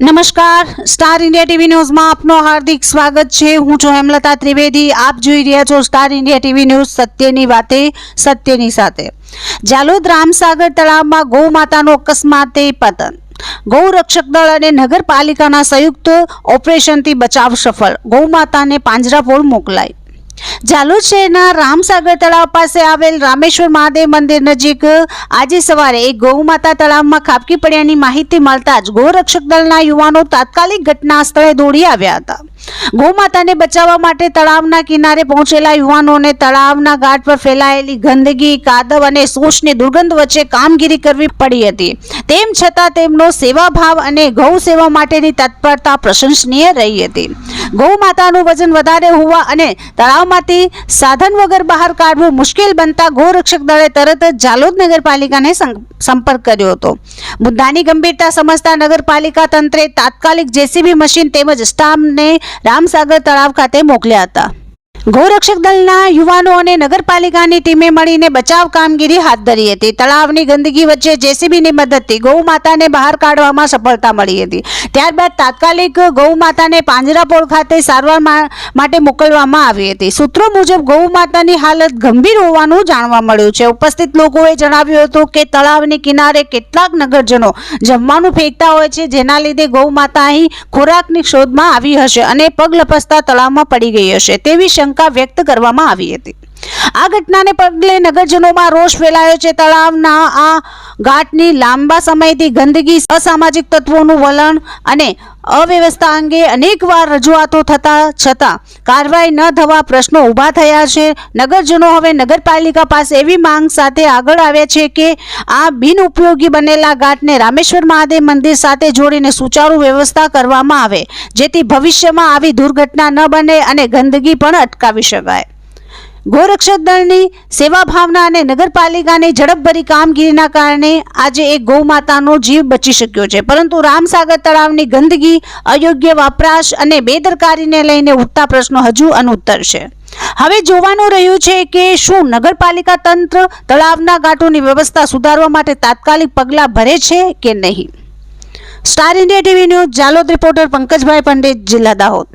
નમસ્કાર. Star India TV ન્યૂઝમાં આપનું હાર્દિક સ્વાગત છે. હું છું હેમલતા ત્રિવેદી. આપ જોઈ રહ્યા છો સ્ટાર ઇન્ડિયા ટીવી ન્યૂઝ સત્યની વાતે, સત્યની સાથે. જાલોદ રામસાગર તળાવમાં ગૌ માતાનો અકસ્માતે પતન. ગૌ રક્ષક દળ અને નગરપાલિકાના સંયુક્ત ઓપરેશનથી બચાવ સફળ. ગૌ માતાને પાંજરાપોળ મોકલાઈ જાલોદ શહેરના રામસાગર તળાવ પાસે આવેલ રામેશ્વર મહાદેવ મંદિર નજીક આજે સવારે એક ગૌમાતા તળાવમાં ખાબકી પડ્યાની માહિતી મળતા જ ગૌરક્ષક દળના યુવાનો તાત્કાલિક ઘટના સ્થળે દોડી આવ્યા હતા. ગૌમાતાને બચાવવા માટે તળાવના કિનારે પહોંચેલા યુવાનોને તળાવના ઘાટ પર ફેલાયેલી ગંદકી, કાદવ અને શોષની દુર્ગંધ વચ્ચે કામગીરી કરવી પડી હતી. તેમ છતાં તેમનો સેવાભાવ અને ગૌ સેવા માટેની તત્પરતા પ્રશંસનીય રહી હતી. ગૌ માતાનું વજન વધારે હોવા અને તળાવમાંથી સાધન વગર બહાર કાઢવું મુશ્કેલ બનતા ગૌરક્ષક દળે તરત જ જાલોદ નગરપાલિકાને સંપર્ક કર્યો હતો. મુદ્દાની ગંભીરતા સમજતા નગરપાલિકા તંત્રે તાત્કાલિક જેસીબી મશીન તેમજ સ્ટાફને રામસાગર તળાવ ખાતે મોકલ્યા હતા. ગૌરક્ષક દળના યુવાનો અને નગરપાલિકાની ટીમે મળીને બચાવ કામગીરી હાથ ધરી હતી. તળાવની ગંદકી વચ્ચે જેસીબીની મદદથી ગૌ માતાને બહાર કાઢવામાં સફળતા મળી હતી. ત્યારબાદ તાત્કાલિક ગૌ માતાને પાંજરાપોળ ખાતે સારવાર માટે મોકલવામાં આવી હતી. સૂત્રો મુજબ ગૌ માતાની હાલત ગંભીર હોવાનું જાણવા મળ્યું છે. ઉપસ્થિત લોકોએ જણાવ્યું હતું કે તળાવની કિનારે કેટલાક નગરજનો જમવાનું ફેંકતા હોય છે, જેના લીધે ગૌ માતા અહીં ખોરાકની શોધમાં આવી હશે અને પગ લપસતા તળાવમાં પડી ગઈ હશે. તેવી શંકા વ્યક્ત કરવામાં આવી હતી. આ ઘટનાને પગલે નગરજનોમાં રોષ ફેલાયો છે. તળાવના આ ઘાટની લાંબા સમયથી ગંદકી, અસામાજિક તત્વોનું વલણ અને અવ્યવસ્થા અંગે અનેકવાર રજૂઆતો થતા છતાં કાર્યવાહી ન થવા પ્રશ્નો ઊભા થયા છે. નગરજનો હવે નગરપાલિકા પાસે એવી માંગ સાથે આગળ આવ્યા છે કે આ બિનઉપયોગી બનેલા ઘાટને રામેશ્વર મહાદેવ મંદિર સાથે જોડીને સુચારુ વ્યવસ્થા કરવામાં આવે, જેથી ભવિષ્યમાં આવી દુર્ઘટના ન બને અને ગંદકી પણ અટકાવી શકાય. ગૌરક્ષક દળની સેવા ભાવના અને નગરપાલિકાની ઝડપભરી કામગીરીના કારણે આજે એક ગૌમાતાનો જીવ બચી શક્યો છે. પરંતુ રામસાગર તળાવની ગંદકી, અયોગ્ય વપરાશ અને બેદરકારીને લઈને ઉઠતા પ્રશ્નો હજુ અનુત્તર છે. હવે જોવાનું રહ્યું છે કે શું નગરપાલિકા તંત્ર તળાવના ઘાટોની વ્યવસ્થા સુધારવા માટે તાત્કાલિક પગલાં ભરે છે કે નહીં? Star India TV news, Jalod reporter Pankajbhai Pandit, જિલ્લા દાહોદ.